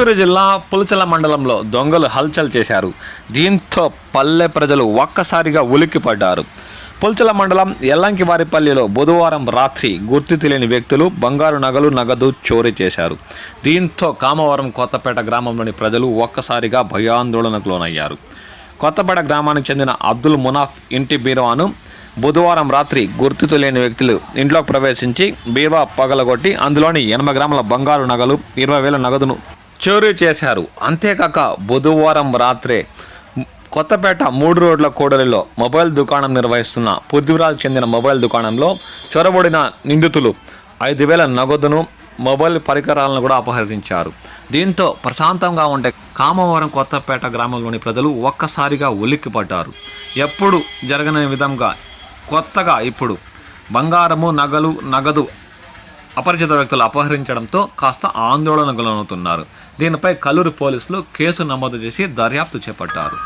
చిత్తూరు జిల్లా పులచల మండలంలో దొంగలు హల్చల్ చేశారు. దీంతో పల్లె ప్రజలు ఒక్కసారిగా ఉలిక్కిపడ్డారు. పుల్చల మండలం ఎల్లంకివారిపల్లిలో బుధవారం రాత్రి గుర్తు తెలియని వ్యక్తులు బంగారు నగలు నగదు చోరీ చేశారు. దీంతో కామవరం కొత్తపేట గ్రామంలోని ప్రజలు ఒక్కసారిగా భయాందోళనకు లోనయ్యారు. కొత్తపేట గ్రామానికి చెందిన అబ్దుల్ మునాఫ్ ఇంటి బీరువాను బుధవారం రాత్రి గుర్తు తెలియని వ్యక్తులు ఇంట్లోకి ప్రవేశించి బీరువా పగలగొట్టి అందులోని ఎనభై గ్రాముల బంగారు నగలు ఇరవై వేల నగదును చోరీ చేశారు. అంతేకాక బుధవారం రాత్రే కొత్తపేట మూడు రోడ్ల కూడలిలో మొబైల్ దుకాణం నిర్వహిస్తున్న పృథ్వీరాజ్ చెందిన మొబైల్ దుకాణంలో చొరబడిన నిందితులు ఐదు వేల నగదును మొబైల్ పరికరాలను కూడా అపహరించారు. దీంతో ప్రశాంతంగా ఉండే కామవరం కొత్తపేట గ్రామంలోని ప్రజలు ఒక్కసారిగా ఉలిక్కిపడ్డారు. ఎప్పుడు జరగని విధంగా కొత్తగా ఇప్పుడు బంగారము నగలు నగదు అపరిచిత వ్యక్తులు అపహరించడంతో కాస్త ఆందోళనకు లోనవుతున్నారు. దీనిపై కల్లూరు పోలీసులు కేసు నమోదు చేసి దర్యాప్తు చేపట్టారు.